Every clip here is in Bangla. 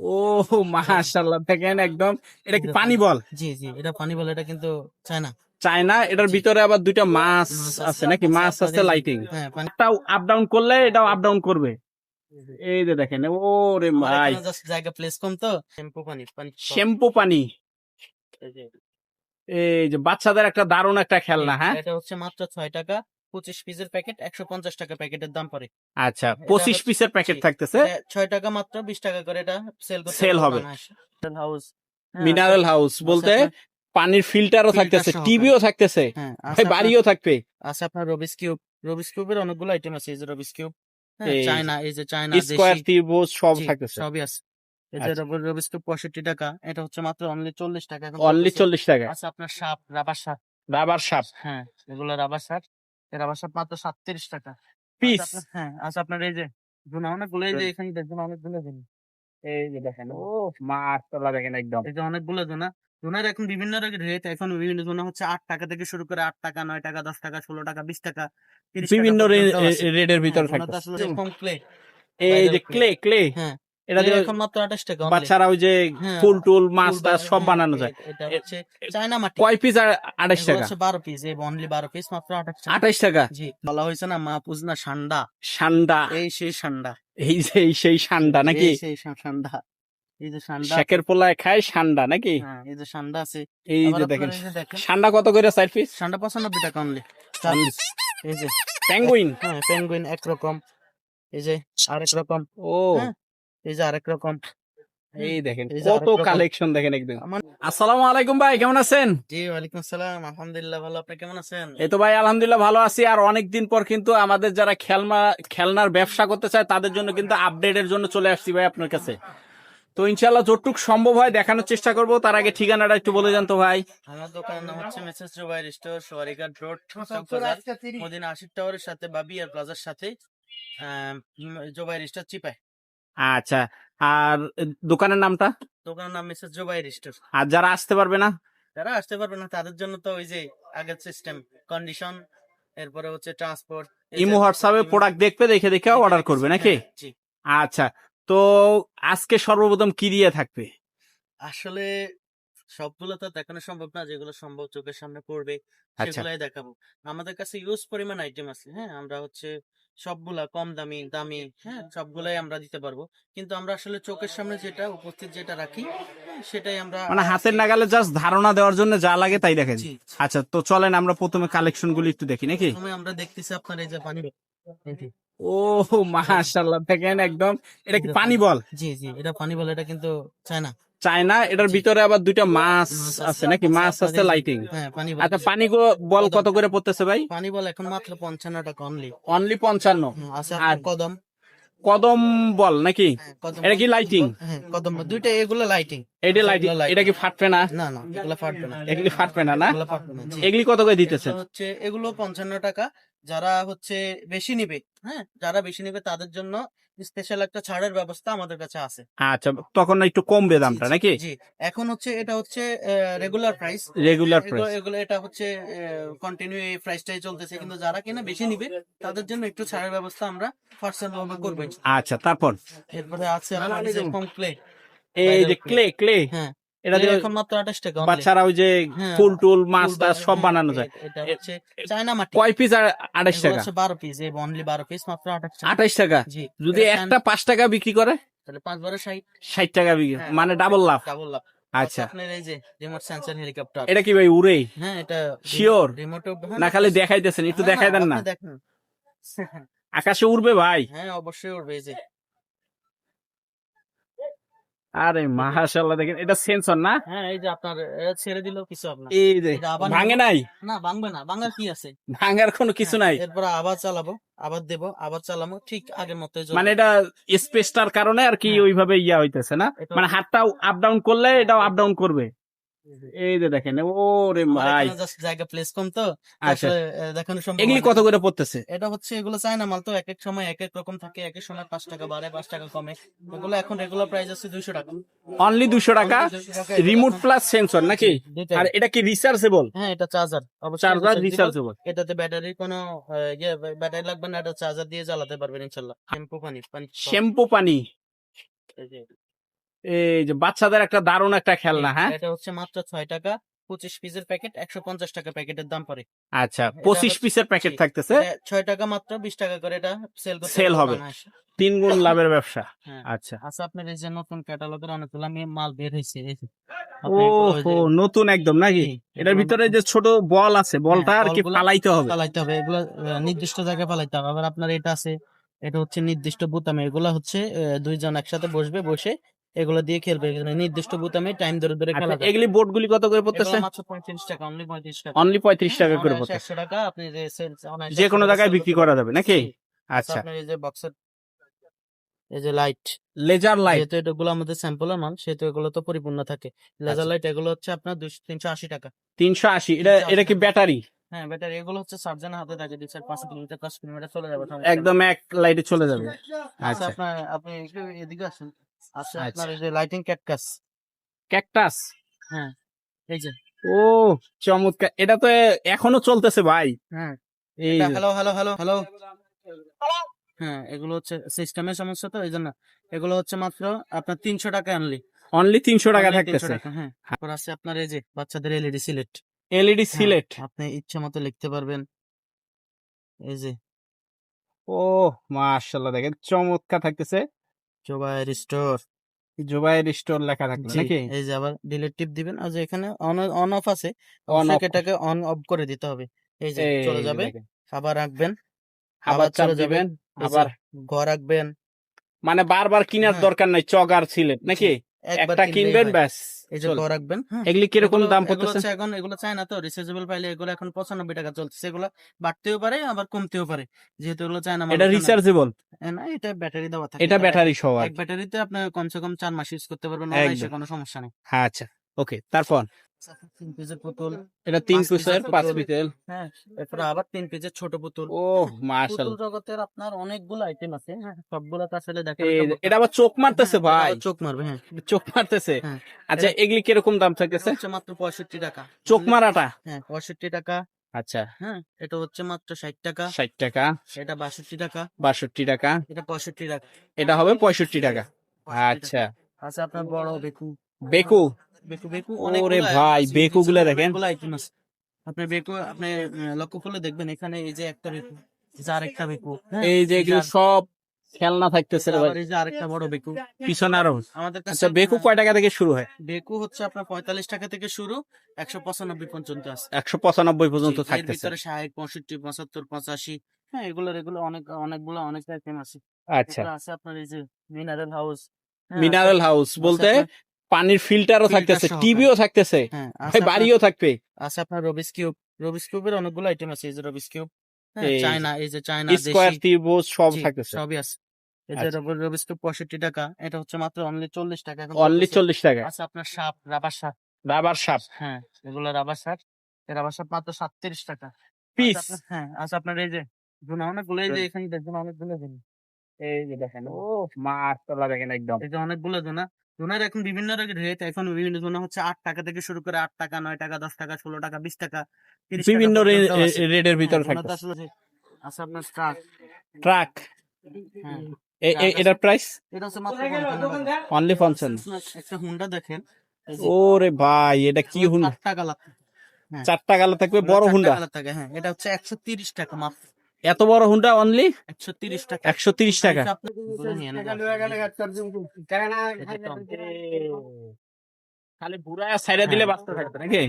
ও মাশাআল্লাহ দেখেন একদম এটা কি পানি বল? জি জি এটা পানি বলে এটা কিন্তু চায়না। চায়না এটার ভিতরে আবার দুইটা মাছ আছে নাকি? মাছ আছে লাইটিং হ্যাঁ আপ ডাউন করলে এটাও আপ ডাউন করবে। এই যে দেখেন ও রে ভাই। জায়গা প্লেস কম তো। শ্যাম্পু পানি পানি শ্যাম্পু পানি। এই যে। বাচ্চাদের একটা দারুণ একটা খেলনা হ্যাঁ? এটা হচ্ছে মাত্র ছয় টাকা। পঁচিশ পিসের প্যাকেট একশো পঞ্চাশ টাকা প্যাকেটের দাম পড়ে। আচ্ছা পঁচিশ পিসের প্যাকেট থাকতেছে। ছয় টাকা মাত্র বিশ টাকা করে এটা সেল Sell হবে। হাউস মিনারেল হাউস বলতে পানির ফিল্টারও থাকতেছে টিভিও থাকতেছে। হ্যাঁ ভাই বাড়িও থাকবে। আছে আপনার রবিস কিউব রবিস কিউবের অনেকগুলো আইটেম আছে এই যে রবিস কিউব চায়না এই যে চায়না স্কোয়ার ত্রিভুজ সব থাকতেছে। সবই আছে। এই যে আচ্ছা। রবিস কিউব পঁয়ষট্টি টাকা এটা হচ্ছে মাত্র অনলি চল্লিশ টাকা অনলি চল্লিশ টাকা। আছে আপনার সাপ রাবার সাপ। রাবার সাপ। হ্যাঁ এগুলো রাবার সাপ। এই রাবার সাপ মাত্র সাতত্রিশ টাকা। পিস! হ্যাঁ আছে আপনার এই যে জুনা অনেকগুলো এই যে এখানে দেখুন অনেকগুলো জুনা এই যে দেখেন ও! মাশাআল্লাহ দেখেন একদম। এই যে অনেকগুলো জোনা জোনার এখন বিভিন্ন রেট এখন বিভিন্ন জোনা হচ্ছে আট টাকা থেকে শুরু করে আট টাকা নয় টাকা দশ টাকা ষোলো টাকা বিশ টাকা বিভিন্ন ভিতর হ্যাঁ, এরকম clay, এই যে ক্লে ক্লে হ্যাঁ। এটা দিয়ে এখন মাত্র আঠাশ টাকা only। বাচ্চারা ওই যে হ্যাঁ, ফুল টুল মাছ টাছ সব হ্যাঁ, বানানো যায়। এটা হচ্ছে চায়না মাটি। কয় পিস আড়াইশ এগুলো টাকা? হচ্ছে বারো পিস এই অনলি বারো পিস মাত্র আঠাশ টাকা। আঠাইশ টাকা? জি বলা হয়েছে না মা পুজনা সান্ডা। সান্ডা। এই সেই সান্ডা। এই যে এই সেই সান্ডা নাকি? এই সেই সান্ডা। এই যে সান্ডা। শেকের পোলায় খায় সান্ডা নাকি? হ্যাঁ এই যে সান্ডা আছে। এই যে দেখেন সান্ডা কত করে চার পিস সান্ডা পঁচানব্বই টাকা অনলি এই যে। প্যাঙ্গুইন হ্যাঁ পেঙ্গুইন একরকম এই যে আরেক রকম। ও। হ্যাঁ, এই যে আরেক রকম এই দেখেন কত কালেকশন দেখেন একদম। আসসালামু আলাইকুম ভাই কেমন আছেন? জি ওয়ালাইকুম আসসালাম আলহামদুলিল্লাহ ভালো। আপনি কেমন আছেন? এই তো ভাই আলহামদুলিল্লাহ ভালো আছি। আর অনেকদিন পর কিন্তু আমাদের যারা খেলনা খেলনার ব্যবসা করতে চায় তাদের জন্য কিন্তু আপডেটের জন্য চলে আসছি ভাই আপনার কাছে। তো ইনশাল্লাহ যতটুক সম্ভব হয় দেখানোর চেষ্টা করব। তার আগে ঠিকানাটা একটু বলে যান তো ভাই। আমার দোকানের নাম হচ্ছে message Jubair store Sowarighat road Madina Ashiq টাওয়ারের সাথে বাবিয়ার প্লাজার সাথে জুবাইর স্টোর চিপায়। আচ্ছা আর দোকানের নামটা? দোকানের নাম মিসেস জুবাইর স্টোর আর যারা আসতে পারবে না? যারা আসতে পারবে না তাদের জন্য তো ওই যে আগের সিস্টেম কন্ডিশন এরপরে হচ্ছে ট্রান্সপোর্ট ইমো হোয়াটসঅ্যাপে প্রোডাক্ট দেখবে দেখে দেখে অর্ডার করবে নাকি? হ্যাঁ, জি। আচ্ছা তো আজকে সর্বপ্রথম কি দিয়ে থাকবে? আসলে সবগুলো তো দেখানো সম্ভব না যেগুলো সম্ভব চোখের সামনে পড়বে আচ্ছা। সেগুলাই দেখাবো। আমাদের কাছে ইউজ পরিমাণ আইটেম আছে হ্যাঁ? আমরা হচ্ছে সবগুলা কম দামি দামি হ্যাঁ? সবগুলাই আমরা দিতে পারব। কিন্তু আমরা আসলে চোখের সামনে যেটা উপস্থিত যেটা রাখি হ্যাঁ, সেটাই আমরা মানে হাতের নাগালে জাস্ট ধারণা দেওয়ার জন্য যা লাগে তাই দেখেন। আচ্ছা তো চলেন আমরা প্রথমে কালেকশন গুলি একটু দেখি নাকি? প্রথমে আমরা দেখতেছি আপনার এই যে পানি ও মাশাআল্লাহ দেখেন একদম। এটা কি পানি বল? জি জি এটা পানি বল এটা কিন্তু চায়না। চায়না এটার ভিতরে আবার দুইটা মাছ আছে নাকি? মাছ আছে লাইটিং হ্যাঁ বল আচ্ছা পানি বল কত করে পড়তেছে ভাই? পানি বল এখন মাত্র পঞ্চান্ন। টাকা অনলি অনলি পঞ্চান্ন আর- কদম। কদম বল নাকি? হ্যাঁ, এটা কি লাইটিং হ্যাঁ কদম দুইটা এগুলো লাইটিং এটা লাইটিং এগুলো এটা কি ফাটবে না? না না এগুলো ফাটবে না। এগুলি ফাটবে না না। এগুলি কত করে দিতেছে? হচ্ছে এগুলো পঞ্চান্ন টাকা। যারা হচ্ছে বেশি নিবে হ্যাঁ? যারা বেশি নিবে তাদের জন্য স্পেশাল একটা ছাড়ের ব্যবস্থা আমাদের কাছে আছে। আচ্ছা তখন একটু কমবে দামটা নাকি? জি। এখন হচ্ছে এটা হচ্ছে রেগুলার প্রাইস রেগুলার এগুলো প্রাইস এগুলো এটা হচ্ছে কন্টিনিউ এই প্রাইসটাই চলতেছে। কিন্তু যারা কিনা বেশি নিবে তাদের জন্য একটু ছাড়ের ব্যবস্থা আমরা পার্সেল ভাবে করব আচ্ছা তারপর? এরপরে আছে আপনার এই যে কম ক্লে এই যে ক্লে ক্লে হ্যাঁ। এটা দিয়ে এখন মাত্র আঠাশ টাকা বাচ্চারা ওই যে হ্যাঁ, ফুল টুল মাছ টাছ সব হ্যাঁ, বানানো যায়। এটা হচ্ছে চায়না মাটি। কয় পিস আড়াইশ এগুলো টাকা? হচ্ছে বারো পিস এই অনলি বারো পিস মাত্র আঠাশ টাকা। টাকা? যদি একটা পাঁচ টাকা বিক্রি করে? তাহলে পাঁচ বারো ষাট। ষাট টাকা বিক্রি হ্যাঁ, মানে ডাবল লাভ। ডাবল লাভ। আচ্ছা। আপনার এই যে রিমোট সেন্সর হেলিকপ্টার এটা কি ভাই উড়ে? হ্যাঁ এটা Sure? রিমোট না খালি দেখাইতেছেন একটু দেখাই দেন না। আকাশে উড়বে ভাই। হ্যাঁ অবশ্যই উঠবে এই যে। আরে মাশাআল্লাহ দেখেন এটা সেন্সর না? হ্যাঁ এই যে আপনার ছেড়ে দিল কিছু আপনার। এই যে ভাঙে নাই? না ভাঙবে না ভাঙার কি আছে? ভাঙার কোনো কিছু নাই। এরপর আবার চালাবো আবার দেব আবার চালাবো ঠিক আগের মতো মানে এটা স্পেসটার কারণে আর কি হ্যাঁ। ওইভাবে ইয়া হইতেছে না? মানে হাতটা আপ ডাউন করলে এটাও আপ ডাউন করবে। এই যে দেখেন ও রে আমার ভাই। জায়গা প্লেস কম তো আচ্ছা। দেখানো সম্ভব এগুলি কত করে পড়তেছে? এটা হচ্ছে এগুলো চায় না মাল তো এক এক সময় এক এক রকম থাকে এক এক সময় পাঁচ টাকা বাড়ে পাঁচ টাকা কমে। এগুলো এখন রেগুলার প্রাইস আছে দুইশো টাকা। অনলি দুশো টাকা? রিমোট প্লাস সেন্সর নাকি? আর এটা কি রিচার্জেবল হ্যাঁ এটা চার্জার চার্জার রিচার্জেবল এটাতে ব্যাটারি কোনো ইয়ে ব্যাটারি লাগবে না এটা চার্জার দিয়ে চালাতে পারবেন ইনশাল্লাহ। শ্যাম্পু পানি শ্যাম্পু পানি। এই যে, বাচ্চাদের একটা দারুণ একটা খেলনা হ্যাঁ? এটা হচ্ছে মাত্র ছয় টাকা পঁচিশ পিসের প্যাকেট একশো পঞ্চাশ টাকা প্যাকেটের দাম পড়ে। আচ্ছা পঁচিশ পিসের প্যাকেট থাকতেছে? ছয় টাকা মাত্র বিশ টাকা করে এটা সেল Sell হবে। তিন গুণ লাভের ব্যবসা। হ্যাঁ। আচ্ছা। আচ্ছা আপনার এই যে নতুন ক্যাটালগের অনেকগুলো আমি মাল বের হয়েছে ও নতুন একদম নাকি? এটার ভিতরে যে ছোট বল আছে বলটা আর কি পালাইতে হবে। পালাইতে হবে এগুলো নির্দিষ্ট জায়গায় পালাইতে হবে। আবার আপনার এটা আছে এটা হচ্ছে নির্দিষ্ট বুতামে এগুলো হচ্ছে দুইজন একসাথে বসবে বসে এগুলো দিয়ে খেলবে। এগুলো নির্দিষ্ট বুতামে টাইম ধরে ধরে খেলা আচ্ছা, এগুলি বোর্ড গুলি কত করে পড়তেছে? মাত্র পঁয়ত্রিশ টাকা অনলি পঁয়ত্রিশ টাকা। অনলি পঁয়ত্রিশ টাকা করে পড়তেছে। একশো টাকা আপনি যে যে কোনো জায়গায় বিক্রি করা যাবে নাকি? আচ্ছা। আপনার এই যে বক্সের এই যে লাইট লেজার লাইট যেহেতু এগুলো আমাদের স্যাম্পলের মাল সেহেতু এগুলো তো পরিপূর্ণ থাকে। লেজার আচ্ছা। লাইট এগুলো হচ্ছে আপনার দুশো তিনশো আশি টাকা। তিনশো আশি। এটা এটা কি ব্যাটারি? হ্যাঁ ব্যাটারি। এগুলো হচ্ছে সার্জনের হাতে থাকে দুই চার পাঁচ কিলোমিটার দশ কিলোমিটার চলে যাবে। একদম এক লাইটে চলে যাবে। আচ্ছা আচ্ছা। আপনার আপনি এদিকে আসুন। আচ্ছা। আপনার এই যে লাইটিং ক্যাটকাস ক্যাকটাস? হ্যাঁ এই যে। ও চমৎকার। এটা তো এখনও চলতেছে ভাই। হ্যাঁ এই হ্যালো হ্যালো হ্যালো হ্যালো হ্যাঁ এগুলো হচ্ছে সিস্টেমের সমস্যা তো এই জন্য এগুলো হচ্ছে মাত্র আপনার তিনশো টাকা আনলি অনলি তিনশো টাকা থাকতেছে। হ্যাঁ। তারপর আছে আপনার এই যে বাচ্চাদের এলইডি সিলেট। এলইডি সিলেট। আপনি ইচ্ছা মতো লিখতে পারবেন। এই যে। ও মাশাআল্লাহ দেখেন চমৎকার থাকতেছে। জোবাইর স্টোর। জোবায়ের স্টোর লেখা থাকবে নাকি? এই যে আবার ডিলিট টিপ দিবেন। আর যে এখানে অন অন অফ আছে অন অফ এটাকে অন অফ করে দিতে হবে। এই যে চলে যাবে আবার রাখবেন আবার চলে যাবে। দিবেন এই যে আবার ঘর রাখবেন। মানে বারবার কেনার হ্যাঁ। দরকার নাই চগার ছিলেন নাকি? একবার একটা কিনবেন ব্যাস। এই যে চলে। রাখবেন হ্যাঁ। এগুলি কীরকম দাম পড়তেছে? এখন এগুলো চায় না তো রিচার্জেবল পাইলে এগুলো এখন পঁচানব্বই টাকা চলছে এগুলো বাড়তেও পারে আবার কমতেও পারে। যেহেতু এগুলো চায় না এটা রিচার্জেবল না এটা ব্যাটারি দেওয়া থাকে। এটা ব্যাটারি সহ এক ব্যাটারিতে আপনি কমসে কম মাস ইউজ করতে পারবেন। কোনো সমস্যা নেই। আচ্ছা ওকে তারপর? তিন পিসের পুতুল। এটা তিন পাঁচ পিসের পিসের পাঁচ পিসের হ্যাঁ এরপরে আবার তিন পিসের ছোট পুতুল। ও পুতুল জগতের আপনার অনেকগুলো আইটেম আছে হ্যাঁ সবগুলো তো আসলে দেখা এটা আবার চোখ মারতেছে ভাই। চোখ মারবে হ্যাঁ। চোখ মারতেছে। হ্যাঁ। আচ্ছা এগুলি কীরকম দাম থাকতেছে? মাত্র পঁয়ষট্টি টাকা। চোখ মারাটা? হ্যাঁ পঁয়ষট্টি টাকা। আচ্ছা। হ্যাঁ এটা হচ্ছে মাত্র ষাট টাকা। ষাট টাকা। এটা বাষট্টি টাকা। বাষট্টি টাকা। এটা পঁয়ষট্টি টাকা। এটা হবে পঁয়ষট্টি টাকা। আচ্ছা। আচ্ছা আপনার বড় বেকু। বেকু? বেকু বেকু ওরে ভাই, আছে, বেকুগুলো দেখেন। অনেকগুলো item আছে। আপনি বেকু আপনি লক্ষ্য করলে দেখবেন এখানে এই যে একটা বেকু আরেকটা বেকু হ্যাঁ, এই যে এগুলো সব খেলনা থাকতেছে ভাই। এই যে আরেকটা বড় বেকু পিছনে আরও আমাদের কাছে আচ্ছা বেকু কয় টাকা থেকে শুরু হয়? বেকু হচ্ছে আপনার পঁয়তাল্লিশ টাকা থেকে শুরু একশো পঁচানব্বই পর্যন্ত আছে। একশো পঁচানব্বই পর্যন্ত থাকতেছে। ভিতরে হ্যাঁ এগুলোর এগুলো অনেক অনেকগুলো অনেক আইটেম আছে। আচ্ছা। আছে আপনার এই যে মিনারেল হাউস মিনারেল হাউস বলতে পানির ফিল্টারও থাকতেছে। টিভিও থাকতেছে। হ্যাঁ বাড়িও থাকবে। আছে আপনার রবিস কিউব রবিস কিউবের অনেকগুলো আইটেম আছে এই যে রবিস কিউব চায়না এই যে চায়না স্কোয়ার দেশি ত্রিভুজ সব থাকতেছে। সবই আছে। আচ্ছা। রব- রবিস কিউব পঁয়ষট্টি টাকা এটা হচ্ছে মাত্র অনলি চল্লিশ টাকা অনলি চল্লিশ টাকা। আছে আপনার সাপ রাবার সাপ। রাবার সাপ। হ্যাঁ এগুলো রাবার সাপ। রাবার সাপ মাত্র সাতত্রিশ টাকা। পিস আচ্ছা হ্যাঁ আচ্ছা আপনার এই যে জুনা অনেকগুলো এই যে এখানে দেখুন অনেকগুলো জুনা এই যে দেখেন ও মাশাআল্লাহ দেখেন একদম। এই যে অনেকগুলো জুনা জুনার এখন বিভিন্ন রেট এখন বিভিন্ন জুনা হচ্ছে আট টাকা থেকে শুরু করে আট টাকা নয় টাকা দশ টাকা ষোলো টাকা বিশ টাকা বিভিন্ন। রেডের ভিতরে যে- আছে আপনার ট্রাক হ্যাঁ। এটার প্রাইস এটা হচ্ছে মাত্র 55 টাকা। অনলি পঞ্চান্ন। একটা হুন্ডা দেখেন। ওরে ভাই এটা কি হুন্ডা চারটা কালার। চারটা গালা থাকবে বড় হুন্ডা থাকে। হ্যাঁ এটা হচ্ছে একশো তিরিশ টাকা মাত্র। এত বড় হুন্ডা অনলি একশো তিরিশ টাকা। একশো তিরিশ টাকা। আপনি বলে নিয়ে নেন। এটা কম। খালি বুড়া সাইডে দিলে বাঁচতে থাকবে নাকি?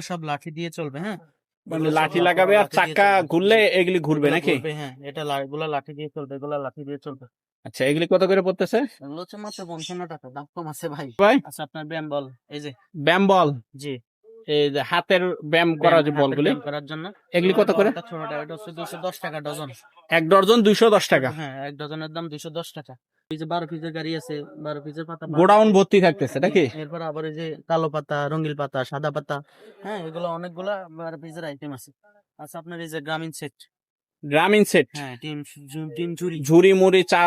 সব লাঠি দিয়ে চলবে হ্যাঁ? মানে লাঠি লাগাবে আর চাকা ঘুরলে এগুলি ঘুরবে নাকি? হ্যাঁ। এটা এগুলো লাঠি দিয়ে চলবে এগুলো লাঠি দিয়ে চলবে। আচ্ছা এগুলি কত করে পড়তেছে? এগুলো হচ্ছে মাত্র পঞ্চান্ন টাকা দাম কম আছে ভাই। ভাই? আচ্ছা আপনার ব্যায়াম বল এই যে। ব্যাম বল? জি। হাতের ব্যায়াম করা যে বলগুলি করার জন্য। এগুলি কত করে? ছোটটা এটা হচ্ছে দুশো দশ টাকা ডজন। এক ডজন দুইশো দশ টাকা। হ্যাঁ এক ডজনের দাম দুশো দশ টাকা। এই যে বারো পিসের গাড়ি আছে বারো পিসের পাতা গোডাউন ভর্তি থাকতেছে নাকি? এরপর আবার এই যে কালো পাতা রঙিল পাতা সাদা পাতা হ্যাঁ এগুলো অনেকগুলা বারো পিসের আইটেম আছে। আচ্ছা আপনার এই যে গ্রামীণ সেট গ্রামীণ সেট হ্যাঁ ঝুরি ঝুড়ি। মুড়ি চা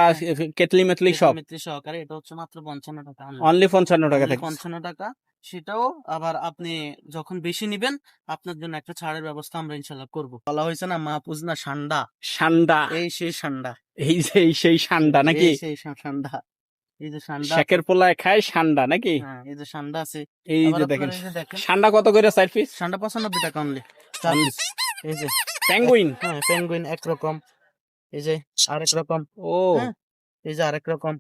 কেটলি মেটলি সব? সহকারে এটা হচ্ছে মাত্র পঞ্চান্ন টাকা। অনলি পঞ্চান্ন টাকা পঞ্চান্ন টাকা। সেটাও আবার আপনি যখন বেশি নিবেন আপনার জন্য একটা ছাড়ের ব্যবস্থা আমরা ইনশাল্লাহ করব। বলা হয়েছে না মা পুজনা সান্ডা। সান্ডা? এই সেই সান্ডা। এই যে এই সেই সান্ডা নাকি? সেই সান্ডা। এই যে সান্ডা। শেকের পোলায় খায় সান্ডা নাকি? হ্যাঁ এই যে সান্ডা আছে। এই যে দেখেন সান্ডা কত করে চার পিস সান্ডা পঁচানব্বই টাকা অনলি এই যে। প্যাঙ্গুইন হ্যাঁ পেঙ্গুইন একরকম এই যে আরেক রকম। ও। হ্যাঁ, এই যে আরেক রকম।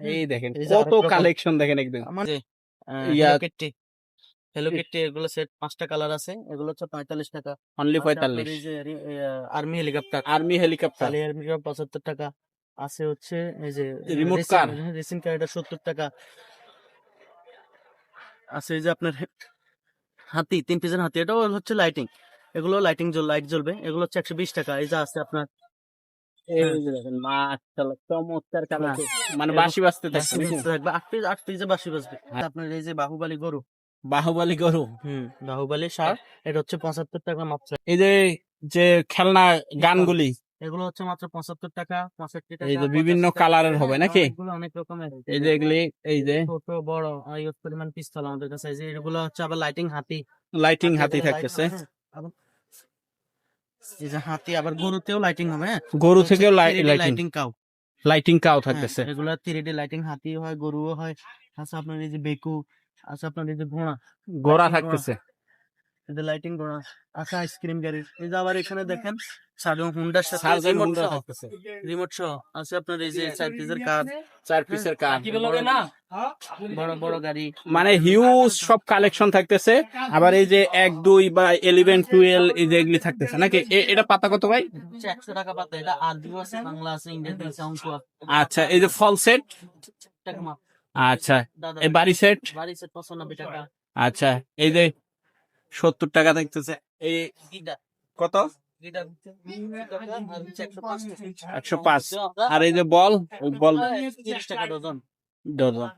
এই দেখেন এই যে কত কালেকশন দেখেন একদম। ইয়া- হ্যালো কিট্টি এগুলো সেট পাঁচটা কালার আছে। এগুলো হচ্ছে পঁয়তাল্লিশ টাকা। অনলি পঁয়তাল্লিশ। Army helicopter army helicopter army পঁচাত্তর টাকা। আছে হচ্ছে এই যে car। হ্যাঁ, রেসিং কার এটা সত্তর টাকা। আছে এই যে আপনার হাতি তিন পিসের হাতি। এটাও হচ্ছে লাইটিং এগুলো লাইটিং লাইট জ্বলবে। এগুলো হচ্ছে একশো বিশ টাকা। এই যে আছে আপনার এই যে দেখেন মাশাআল্লাহ চমৎকার মানে বাসি বাজতে থাকছে বাঁশি নাকি? বাজতে থাকবে। আট পিস আট পিসে বাসি বাজবে। হ্যাঁ। আপনার এই যে বাহুবালি গরু। বাহুবলী গরু। হুম বাহুবালি সার। এটা হচ্ছে পঁচাত্তর টাকা মাত্র। এই যে যে খেলনা গানগুলি। এগুলো হচ্ছে মাত্র পঁচাত্তর টাকা পঁয়ষট্টি টাকা এই যে বিভিন্ন কালারের হবে হ্যাঁ, নাকি? এগুলো অনেক রকমের। এই যে এগুলি এই যে। ছোট বড় পরিমাণ পিস্তল আমাদের কাছে। এগুলো হচ্ছে আবার লাইটিং হাতি। লাইটিং হাতি থাকতেছে light হবে, হ্যাঁ, আবার- এই যে হাতি আবার গরুতেও লাইটিং হবে হ্যাঁ? গরু থেকেও লাইটিং লাইটিং কাউ লাইটিং কাও থাকতেছে। এগুলো থ্রি ডি লাইটিং হাতি হয় গরুও হয় আচ্ছা আপনার এই যে বেকু আচ্ছা আপনার এই যে ঘোড়া। ঘোড়া। থাকতেছে। লাইটিং ঘোড়া আছে আইসক্রিম গাড়ির। এই যে আবার এখানে দেখেন হুন্ডার সাথে রিমোট সহ। রিমোট সহ। আছে আপনার এই যে চার পিসের কার চার পিসের কার বড় বড় গাড়ি। মানে হিউজ সব কালেকশন থাকতেছে। আবার এই যে এক দুই বা ইলেভেন টুয়েলভ এই যে এগুলি থাকতেছে। নাকি? এ- এটা পাতা কত ভাই? একশো টাকা পাতা। এটা আরবিও আছে বাংলা আছে অঙ্ক আচ্ছা এই যে ফল সেট আচ্ছা এই বাড়ি সেট বাড়ি সেট পঁচানব্বই টাকা। আচ্ছা এই যে সত্তর টাকা থাকতেছে কত? একশো পাঁচ। আর এই যে বল বল টাকা ডজন। ডজন।